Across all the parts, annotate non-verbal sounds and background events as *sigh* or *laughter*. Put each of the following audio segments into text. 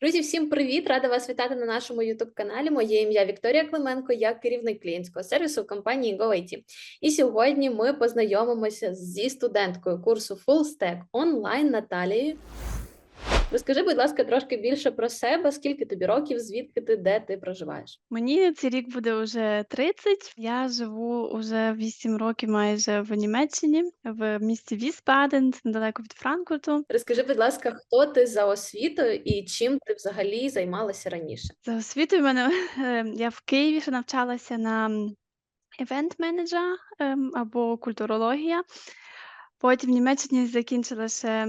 Друзі, всім привіт! Рада вас вітати на нашому youtube каналі. Моє ім'я Вікторія Клименко, я керівник клієнтського сервісу компанії GoIT. І сьогодні ми познайомимося зі студенткою курсу Full Stack онлайн Наталією. Розкажи, будь ласка, трошки більше про себе, скільки тобі років, звідки ти, де ти проживаєш? Мені цей рік буде вже 30. Я живу уже 8 років майже в Німеччині, в місті Віспаден, недалеко від Франкфурту. Розкажи, будь лака, хто ти за освітою і чим ти взагалі займалася раніше? За освітою в мене *laughs* е, я в Києві ще навчалася на івент-менеджера ем, або культурологія. Потім в Німеччині закінчила ще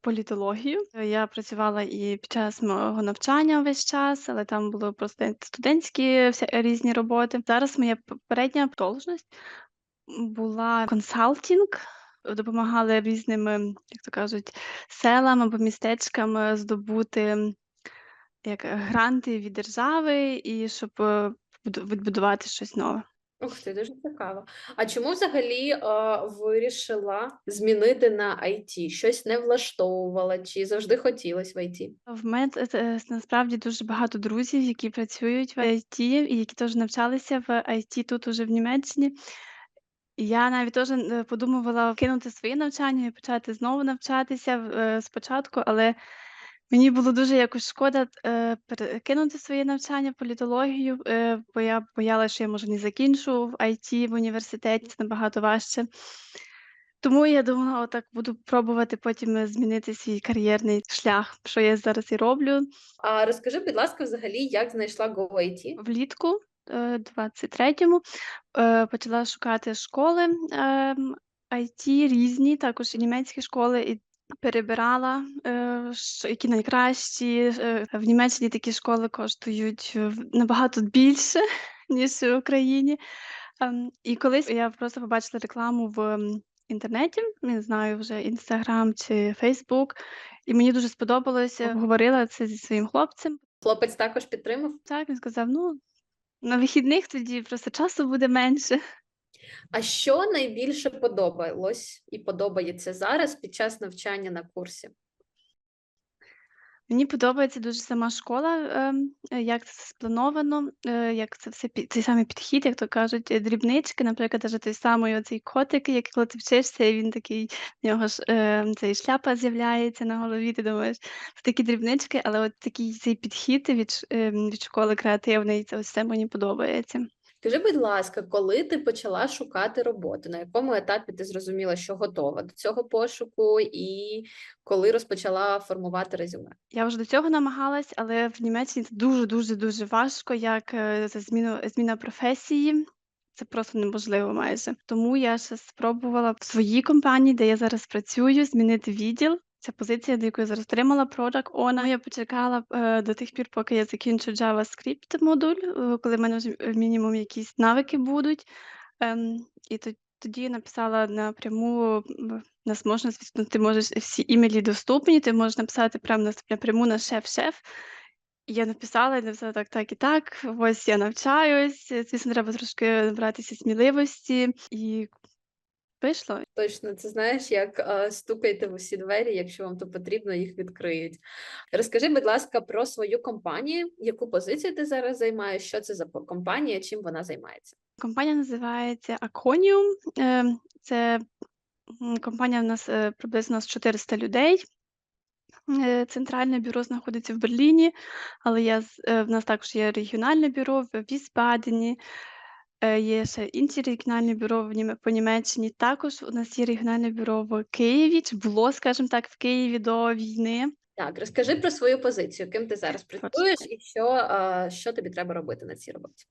політологію. Я працювала і під час мого навчання весь час, але там були просто студентські вся, різні роботи. Зараз моя попередня должність була консалтинг. Допомагали різним, ем, як то кажуть, селам або містечкам е, здобути як гранти від держави, і щоб е, відбудувати щось нове. Ух ти, дуже цікаво. А чому взагалі е, вирішила змінити на IT? Щось не влаштовувала чи завжди хотілося в IT? В мене т- насправді дуже багато друзів, які працюють в IT, і які теж навчалися в IT тут уже в Німеччині. Я навіть теж е, подумувала кинути своє навчання і почати знову навчатися е, спочатку, але мені було дуже якось шкода е, перекинути своє навчання політологію, е, бо я боялася, що я може не закінчу в IT в університеті, це набагато важче. Тому я думала, отак буду пробувати потім е, змінити свій кар'єрний шлях, що я зараз і роблю. А розкажи, будь ласка, взагалі, як знайшла GoIT? Влітку, е, 23-му, е, почала шукати школи, ем, IT різні, також і німецькі школи, і перебирала, е, що які найкращі. Е, в Німеччині такі школи коштують е, в набагато більше, *laughs* ніж в Україні. Ем, і колись я просто побачила рекламу в, інтернеті, не знаю вже "Інстаграм" чи "Фейсбук", і мені дуже сподобалося. Обговорила це зі своїм хлопцем. Хлопець також підтримав? Так, він сказав: "Ну, на вихідних тоді просто часу буде менше". А що найбільше подобалось і подобається зараз під час навчання на курсі? Мені подобається дуже сама школа, е, як це сплановано, е, як це все цей самий підхід, як то кажуть, е, дрібнички, наприклад, даже той самий оцей котик, як коли ти вчишся, і він такий, в нього ж, ем, цей шляпа з'являється на голові, ти думаєш, це такі дрібнички, але от такий цей підхід від ем, від школи креативний, це це мені подобається. Скажи, будь ласка, коли ти почала шукати роботу? На якому етапі ти зрозуміла, що готова до цього пошуку, і коли розпочала формувати резюме? Я вже до цього намагалась, але в Німеччині це дуже, дуже, дуже важко, як, е, за зміну зміна професії. Це просто неможливо майже. Тому я ще спробувала в своїй компанії, де я зараз працюю, змінити відділ. Ця позиція, до якої зараз отримала Product Owner. Я почекала, е, до тих пір, поки я закінчу JavaScript модуль, е, коли в мене вже е, мінімум якісь навики будуть. Ем, і то тоді я написала напряму, нас можна, звісно, ти можеш всі імейлі доступні, ти можеш написати прямо напряму на шеф-шеф. Я написала, і написала так, так і так. Ось я навчаюсь. е, Звісно, треба трошки набратися сміливості, і вийшло. Точно, це знаєш, як стукайте в усі двері, якщо вам то потрібно, їх відкриють. Розкажи, будь ласка, про свою компанію, яку позицію ти зараз займаєш, що це за компанія, чим вона займається? Компанія називається Aconium. Е, Це компанія в нас е, приблизно з 400 людей. Е, Центральне бюро знаходиться в Берліні, але я е, в нас також є регіональне бюро в Вісбадені, е, є ще інші регіональні бюро в Німе по Німеччині. Також у нас є регіональне бюро в Києві, чи було, скажімо так, в Києві до війни. Так, розкажи про свою позицію, ким ти зараз працюєш і що, е, що тобі треба робити на цій роботі.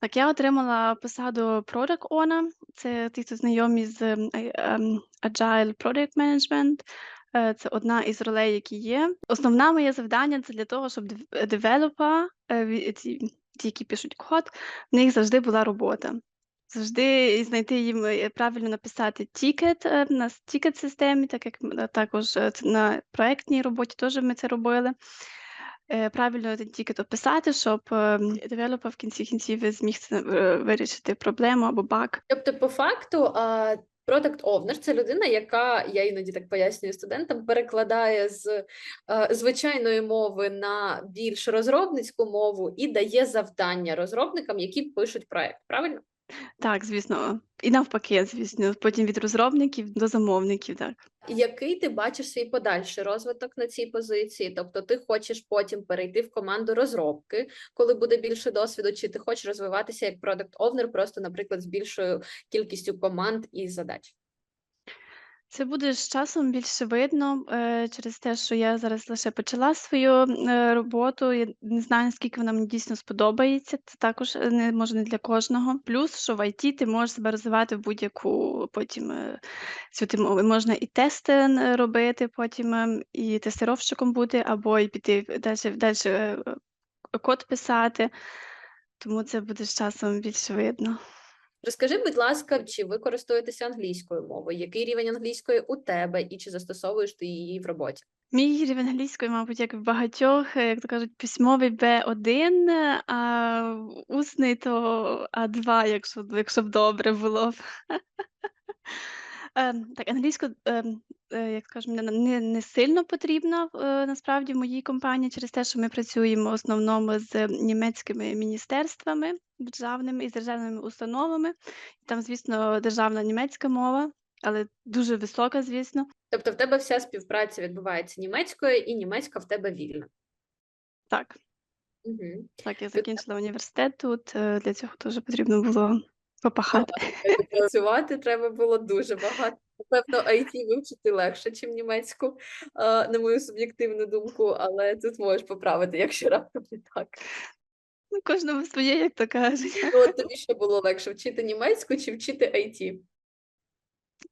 Так, я отримала посаду Product Owner. Це ті, хто знайомі з ем, Agile Product Management. Е, Це одна із ролей, які є. Основне моє завдання це для того, щоб девелопа, ті, які пишуть код, в них завжди була робота. Завжди знайти їм е, правильно написати тікет е, на тікет системі, так як е, також на проектній роботі теж ми це робили. Правильно тікет описати, щоб девелопер в кінці кінців зміг вирішити проблему або баг. Тобто, по факту, Product Owner – це людина, яка я іноді так пояснюю студентам, перекладає з е, звичайної мови на більш розробницьку мову і дає завдання розробникам, які пишуть проект. Правильно? Так, звісно. І навпаки, звісно, потім від розробників до замовників, так. Який ти бачиш свій подальший розвиток на цій позиції? Тобто, ти хочеш потім перейти в команду розробки, коли буде більше досвіду, чи ти хочеш розвиватися як продакт овнер просто, наприклад, з більшою кількістю команд і задач? Це буде з часом більше видно, е, через те, що я зараз лише почала свою, е, роботу. Я не знаю, наскільки вона мені дійсно сподобається. Це також, е, не може, не для кожного. Плюс, що в IT ти можеш себе розвивати в будь-яку потім, е, сюди можна і тести робити потім, ем, і тестировщиком бути, або і піти дальше, е, код писати. Тому це буде з часом більш видно. Розкажи, будь ласка, чи ви користуєтеся англійською мовою? Який рівень англійської у тебе, і чи застосовуєш ти її в роботі? Мій рівень англійської, мабуть, як в багатьох, як то кажуть, письмовий Б1, а усний то А2, якщо якщо б добре було. *laughs* Ем, так, англійську, ем, е, як скажемо, не не не сильно потрібна, е, насправді в моїй компанії через те, що ми працюємо в основному з німецькими міністерствами державними і з державними установами. Там, звісно, державна німецька мова, але дуже висока, звісно. Тобто, в тебе вся співпраця відбувається німецькою, і німецька в тебе вільна. Так. Угу. Так, я закінчила університет тут. е, Для цього теж потрібно було попахати. Працювати треба було дуже багато. Напевно, IT вивчити легше, ніж німецьку, на мою суб'єктивну думку, але тут можеш поправити, якщо раптом не так. Ну, кожному своє, як то кажуть. Ну, от тобі що було легше вчити німецьку чи вчити IT?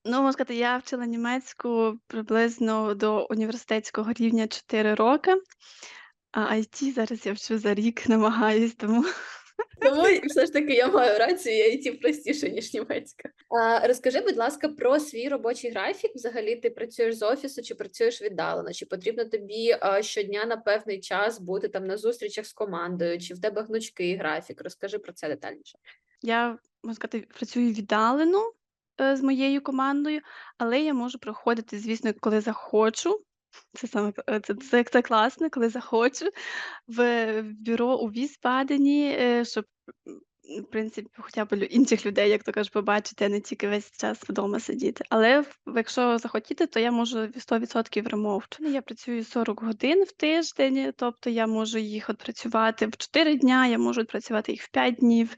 Ну, можна сказати, я вчила німецьку приблизно до університетського рівня 4 роки, а IT зараз я вчу за рік, намагаюсь, тому Тому все ж таки я маю рацію, і IT простіше, ніж німецька. А, розкажи, будь ласка, про свій робочий графік. Взагалі, ти працюєш з офісу чи працюєш віддалено? Чи потрібно тобі а, щодня на певний час бути там на зустрічах з командою, чи в тебе гнучкий графік? Розкажи про це детальніше. я, можна сказати, працюю віддалено е, з моєю командою, але я можу приходити, звісно, коли захочу. Це саме е, це, це, це класно, коли захочу в бюро у Вісбадені, е, щоб в принципі, хоча б інших людей, як то кажуть, побачити, а не тільки весь час вдома сидіти. Але якщо захотіти, то я можу 100% ремоут. Я працюю 40 годин в тиждень, тобто я можу їх відпрацювати в 4 дня, я можу відпрацювати їх в 5 днів.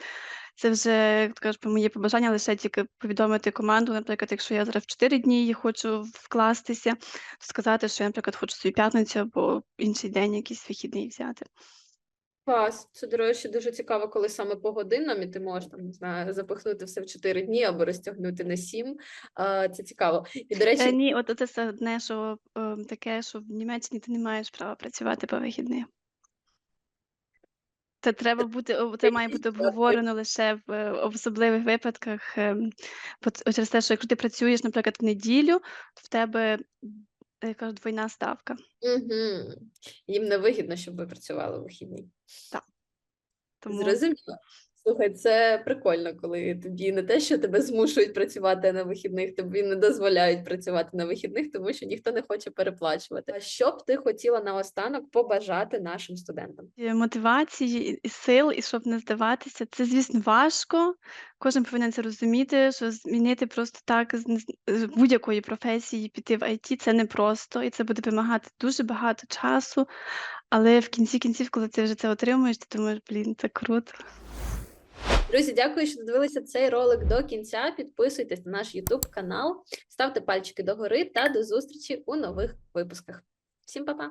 Це вже, то моє побажання лише тільки повідомити команду. Наприклад, якщо я зараз в 4 дні хочу вкластися, то сказати, що я, наприклад, хочу свою п'ятницю або інший день, якийсь вихідний взяти. Клас, це, до речі, дуже цікаво, коли саме по годинам, і ти можеш там, не знаю, запихнути все в 4 дні або розтягнути на 7. Це цікаво. І, до Е, речі, ні, от це одне, що е, таке, що в Німеччині ти не маєш права працювати по вихідних. Це треба бути, це має бути обговорено лише в е, особливих випадках. ем, через те, що якщо ти працюєш, наприклад, в неділю, то в тебе я кажу, двойна ставка. угу. їм не вигідно, щоб ви працювали в вихідні. Тому Зрозуміло. Слухай, це прикольно, коли тобі не те, що тебе змушують працювати на вихідних, тобі не дозволяють працювати на вихідних, тому що ніхто не хоче переплачувати. А що б ти хотіла наостанок побажати нашим студентам? е, мотивації і- сил, і щоб не здаватися, це, звісно, важко. Кожен повинен це розуміти, що змінити просто так з будь-якої професії, піти в IT це непросто, і це буде вимагати дуже багато часу. Але в кінці кінців, коли ти вже це отримуєш, ти думаєш, блін, це круто. Друзі, дякую, що додивилися цей ролик до кінця. Підписуйтесь на наш YouTube канал, ставте пальчики догори та до зустрічі у нових випусках. Всім па-па!